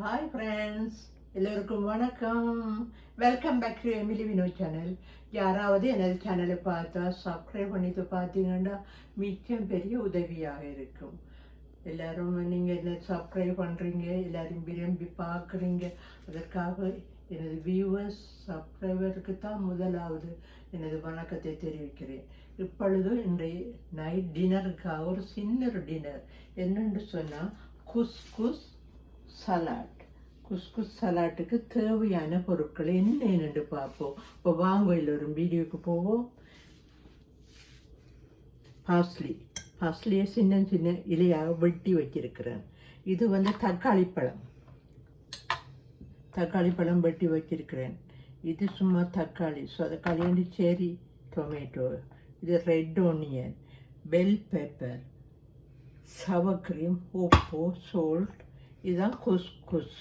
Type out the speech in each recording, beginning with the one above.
Hi friends எல்லோருக்கும் வணக்கம். Welcome back to Emily Vino channel யாராவது எனது சேனலை பார்த்தா சப்ஸ்கிரைப் பண்ணிட்டு பார்த்தீங்கன்னா மிச்சம் பெரிய உதவியாக இருக்கும். எல்லாரும் நீங்கள் என்ன சப்ஸ்கிரைப் பண்ணுறீங்க எல்லாரும் விரும்பி பார்க்குறீங்க? அதற்காக எனது வியூவர்ஸ் சப்ஸ்கிரைபருக்கு தான் முதலாவது எனது வணக்கத்தை தெரிவிக்கிறேன். இப்பொழுது இன்றைய நைட் டின்னருக்காக ஒரு சின்ன ஒரு டின்னர் என்னென்று சொன்னால் குஸ் குஸ் சலாட். குஸ்குஸ் சலாட்டுக்கு தேவையான பொருட்கள் என்னென்னு பார்ப்போம். இப்போ வாங்க எல்லோரும் வீடியோக்கு போவோம். பாஸ்லி பாஸ்லியை சின்ன சின்ன இலையாக வெட்டி வச்சிருக்கிறேன் இது வந்து தக்காளி பழம். தக்காளி பழம் வெட்டி வச்சிருக்கிறேன் இது சும்மா தக்காளி. ஸோ தக்காளி வந்து செரி டொமேட்டோ இது red onion bell pepper sour cream உப்பு சோல்ட் இதுதான் குஸ்குஸ்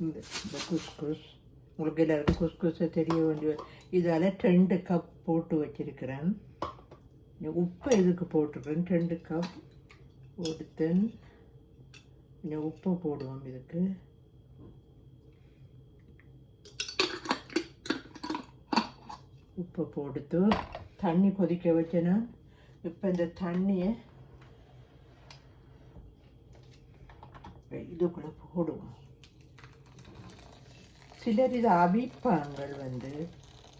இந்த இந்த குஸ்குஸ் உங்களுக்கு எல்லாருக்கும் குஸ்குஸை தெரிய வேண்டிய இதால் ரெண்டு கப் போட்டு வச்சுருக்கிறேன். உப்பு இதுக்கு போட்டிருக்கேன் ரெண்டு கப் ஒருத்தன் கொஞ்சம் உப்பு போடுவோம் இதுக்கு. உப்பு போடுத்து தண்ணி கொதிக்க வச்சேன்னா இப்போ இந்த தண்ணியை இதுக்குள்ளே போடுவோம். சிலர் இதை அவிப்பாங்கள் வந்து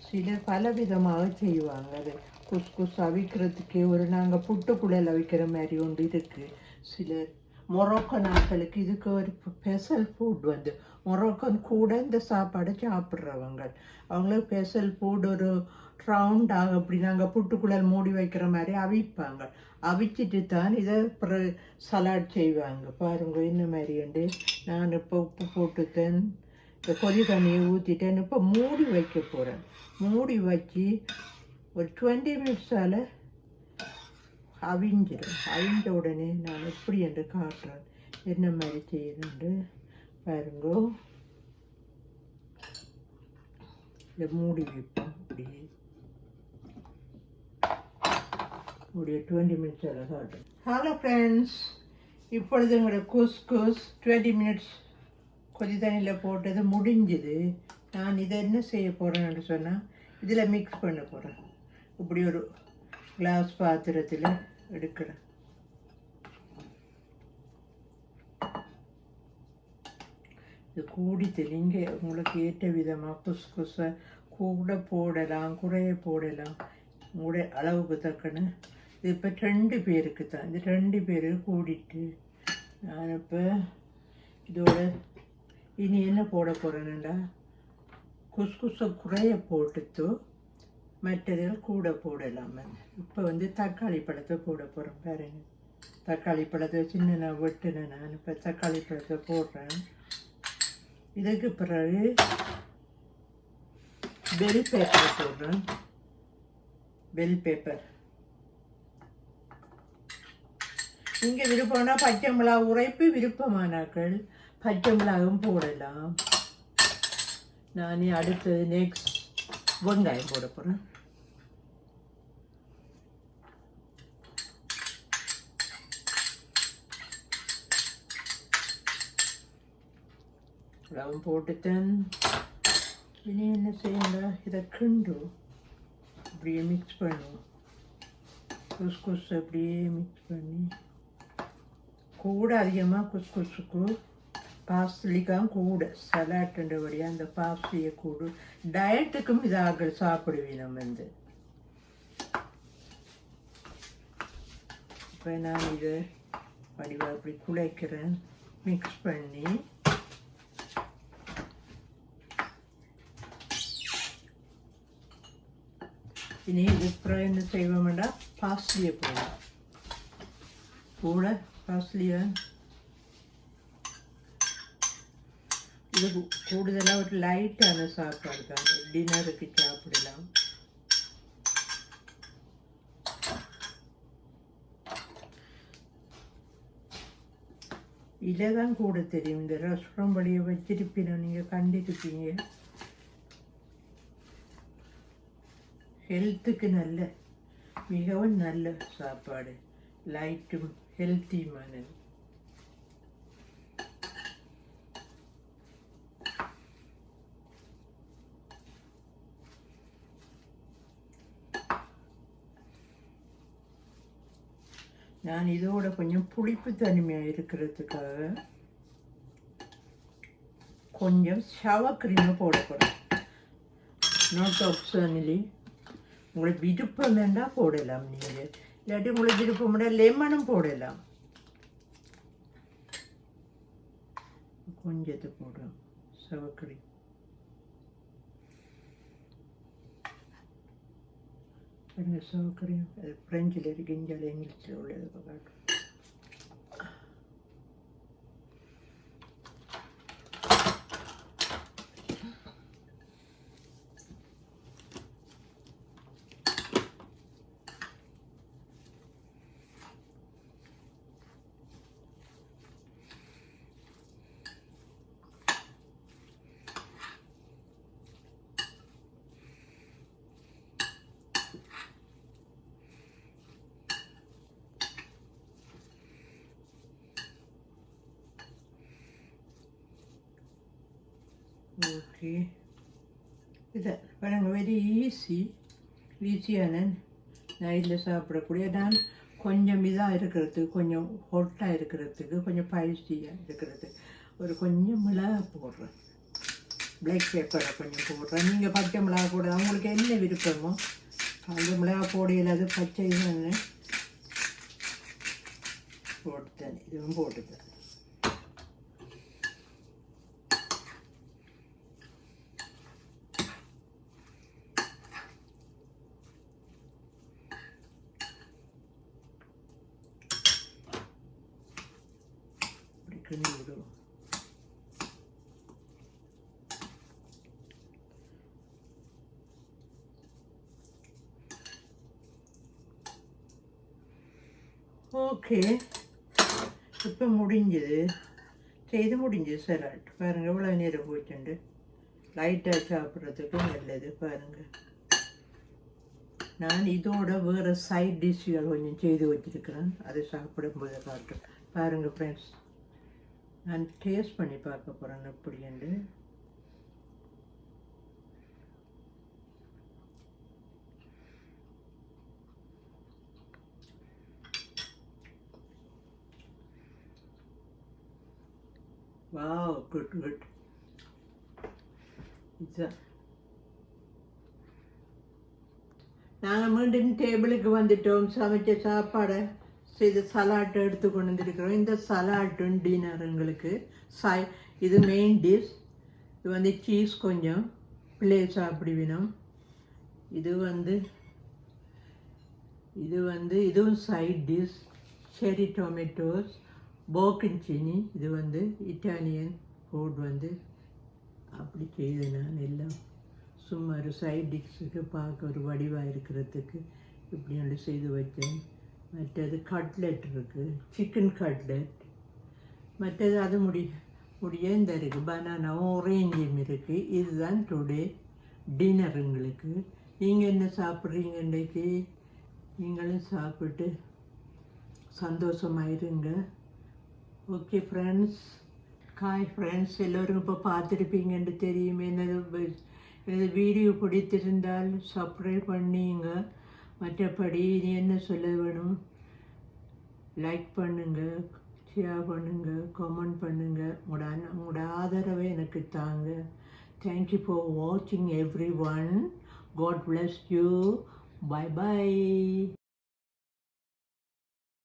சிலர் பலவிதமாக செய்வாங்க அது குஸ்குஸ் அவிக்கிறதுக்கு ஒரு நாங்கள் புட்டுக்குழல் அவிக்கிற மாதிரி ஒன்று இருக்குது சிலர் மொரோக்கோ நாட்களுக்கு இதுக்கு ஒரு ஸ்பெஷல் ஃபுட் வந்து மொரோக்கன் கூட இந்த சாப்பாடை சாப்பிட்றவங்க. அவங்களுக்கு ஸ்பெஷல் ஃபுட் ஒரு ரவுண்டாக அப்படி நாங்கள் புட்டுக்குழல் மூடி வைக்கிற மாதிரி அவிப்பாங்க அவிச்சிட்டு தான் இதை அப்புறம் சலாட் செய்வாங்க. பாருங்க என்ன மாதிரி உண்டு நான் இப்போ உப்பு போட்டுட்டேன் இப்போ கொதி தண்ணியை ஊற்றிட்டேன் இப்போ மூடி வைக்க போகிறேன் மூடி வச்சு ஒரு டுவெண்ட்டி மினிட்ஸால் அவிஞ்சிடும் அவிஞ்ச உடனே நான் எப்படி என்று காட்டுறேன். என்ன மாதிரி செய்யணுன்று பாருங்கோ. இதை மூடி வைப்போம். அப்படியே. ஒரு டுவெண்ட்டி மினிட்ஸ் அதில் காட்டுறேன் ஹலோ ஃப்ரெண்ட்ஸ் இப்பொழுது எங்களோட குஸ் டுவெண்ட்டி மினிட்ஸ் கொதி தண்ணியில் போட்டது முடிஞ்சுது. நான் இதை என்ன செய்ய போகிறேன்னு சொன்னால் இதில் மிக்ஸ் பண்ண போகிறேன் இப்படி ஒரு கிளாஸ் பாத்திரத்தில் எடுக்கிறேன். இது கூடி தெளிங்க உங்களுக்கு ஏற்ற விதமாக குஸ்குஸை கூட போடலாம் குறைய போடலாம். உங்களுடைய அளவுக்கு தக்கன இது இப்போ ரெண்டு பேருக்கு தான். இது ரெண்டு பேர் கூடிட்டு நான் இப்போ இதோட இனி என்ன போட போகிறேன்டா குஸ்குஸை குறைய போட்டுட்டு மற்றதில் கூட போடலாம். இப்போ வந்து தக்காளி பழத்தை போட போகிறேன் பாருங்க. தக்காளி பழத்தை சின்ன நான் வெட்டினேன் நான். இப்போ தக்காளி பழத்தை போடுறேன். இதுக்கு பிறகு பெல் பேப்பர் போடுறேன். பெல் பேப்பர் இங்கே விருப்பம்னா பச்சை மிளகா உரைப்பு விருப்பமானாக்கள் பச்சை மிளகாவும் போடலாம். நான் அடுத்தது நெக்ஸ்ட் வெங்காயம் போட போகிறேன் மிளகும் போட்டுட்டேன். இனி என்ன செய்யணும் இதை கிண்டு அப்படியே மிக்ஸ் பண்ணுவோம் கொஸ் கொஸ் அப்படியே மிக்ஸ் பண்ணி. கூட அதிகமாக குஸ்குஸுக்கு பாஸ்லிக்காம் கூட சலாட்டுன்றபடியாக அந்த பாஸ்லியை கூடு. டயட்டுக்கும் இதாக சாப்பிடுவேன் நம்ம வந்து. இப்போ நான் இதை வடிவாக அப்படி குழைக்கிறேன். மிக்ஸ் பண்ணி. இனி இது அப்புறம் என்ன செய்வோம்டா? பாஸ்லியை போடலாம் கூட பாஸ்லியை இது கூடுதலாக ஒரு லைட்டான சாப்பாடு தான். டின்னருக்கு சாப்பிடலாம். இதை தான் கூட தெரியும். இந்த ரெஸ்டாரண்ட் வழியை வச்சிருப்பீங்க நீங்கள் கண்டிருப்பீங்க. ஹெல்த்துக்கு நல்ல மிகவும் நல்ல சாப்பாடு. லைட்டும் ஹெல்த்தி மணல் நான் இதோட கொஞ்சம் புளிப்பு தனிமையாக இருக்கிறதுக்காக கொஞ்சம் ஷவர் கிரீமை போட போகிறேன் உங்களுக்கு விருப்பம் வேண்டாம் போடலாம் நீங்கள் இல்லாட்டி உங்களுக்கு விருப்பம் வேண்டாம் லெமனும் போடலாம் கொஞ்சத்தை போடும் சவக்கறி பாருங்க சவக்கறி அது ஃப்ரெஞ்சில் இருக்கு இந்தியாவில் இங்கிலீஷில் உள்ளது இப்போ காட்டும் okay. இது பாருங்க வெரி ஈஸி ஈஸியான நைட்டில் சாப்பிடக்கூடிய நான் கொஞ்சம் இதாக இருக்கிறதுக்கு கொஞ்சம் ஹொட்டாக இருக்கிறதுக்கு கொஞ்சம் பைசியாக இருக்கிறது. ஒரு கொஞ்சம் மிளகா போடுறேன் பிளாக் பேப்பரை கொஞ்சம் போடுறேன் நீங்கள் பச்சை மிளகா போடுறது அவங்களுக்கு என்ன விருப்பமோ அந்த மிளகா போடையில் அது பச்சை இதுன்னு போட்டுத்தேன் இதுவும் போட்டுத்தேன் இப்படி கிண்டி விடுவோம் ஓகே. இப்போ முடிஞ்சது. செய்து முடிஞ்சது சலாட் பாருங்க இவ்வளோ நேரம் போச்சுண்டு லைட்டாக சாப்பிட்றதுக்கு நல்லது பாருங்க. நான் இதோட வேறு சைட் டிஷ்ஷுகள் கொஞ்சம் செய்து வச்சுருக்கிறேன். அதை சாப்பிடும்போது காட்டும் பாருங்கள் ஃப்ரெண்ட்ஸ் நான் டேஸ்ட் பண்ணி பார்க்க போகிறேன் எப்படின்னு வாவ் குட் குட் நாங்கள் மீண்டும் டேபிளுக்கு வந்துட்டோம். சமைச்ச சாப்பாடை இது சலாட் எடுத்து கொண்டு வந்திருக்கிறோம் இந்த சலாட்டும் டின்னர் எங்களுக்கு. சை இது மெயின் டிஷ் இது வந்து சீஸ் கொஞ்சம். பிள்ளை அப்படி வேணும் இது வந்து இது வந்து இதுவும் சைட் டிஷ் செரி டொமேட்டோஸ் போக்கன் சீனி இது வந்து இட்டாலியன் ஃபுட் வந்து. அப்படி செய்து நான் எல்லாம் சும்மா ஒரு சைட் டிஷ்ஷுக்கு பார்க்க ஒரு வடிவாக இருக்கிறதுக்கு இப்படி ஒன்று செய்து வச்சேன் மற்றது கட்லெட் இருக்குது சிக்கன் கட்லெட் மற்றது அது முடி முடிய இந்த இருக்குது பனானாவும் ஒரேஞ்சும் இருக்குது இதுதான் டுடே டின்னர் எங்களுக்கு. நீங்கள் என்ன சாப்பிட்றீங்க இன்றைக்கு நீங்களும் சாப்பிட்டு சந்தோஷமாக இருங்க ஓகே ஃப்ரெண்ட்ஸ் காய் ஃப்ரெண்ட்ஸ் எல்லோரும் இப்போ பார்த்துருப்பீங்கன்னு தெரியும். என்னது எனது வீடியோ பிடித்திருந்தால் சப்ஸ்கிரைப் பண்ணிங்க. மற்றபடி இது என்ன சொல்ல வேணும்? லைக் பண்ணுங்கள் ஷேர் பண்ணுங்கள் கமெண்ட் பண்ணுங்கள் உங்களோட உங்களோட ஆதரவை எனக்கு தாங்க. தேங்க்யூ ஃபார் வாட்சிங் everyone God bless you bye bye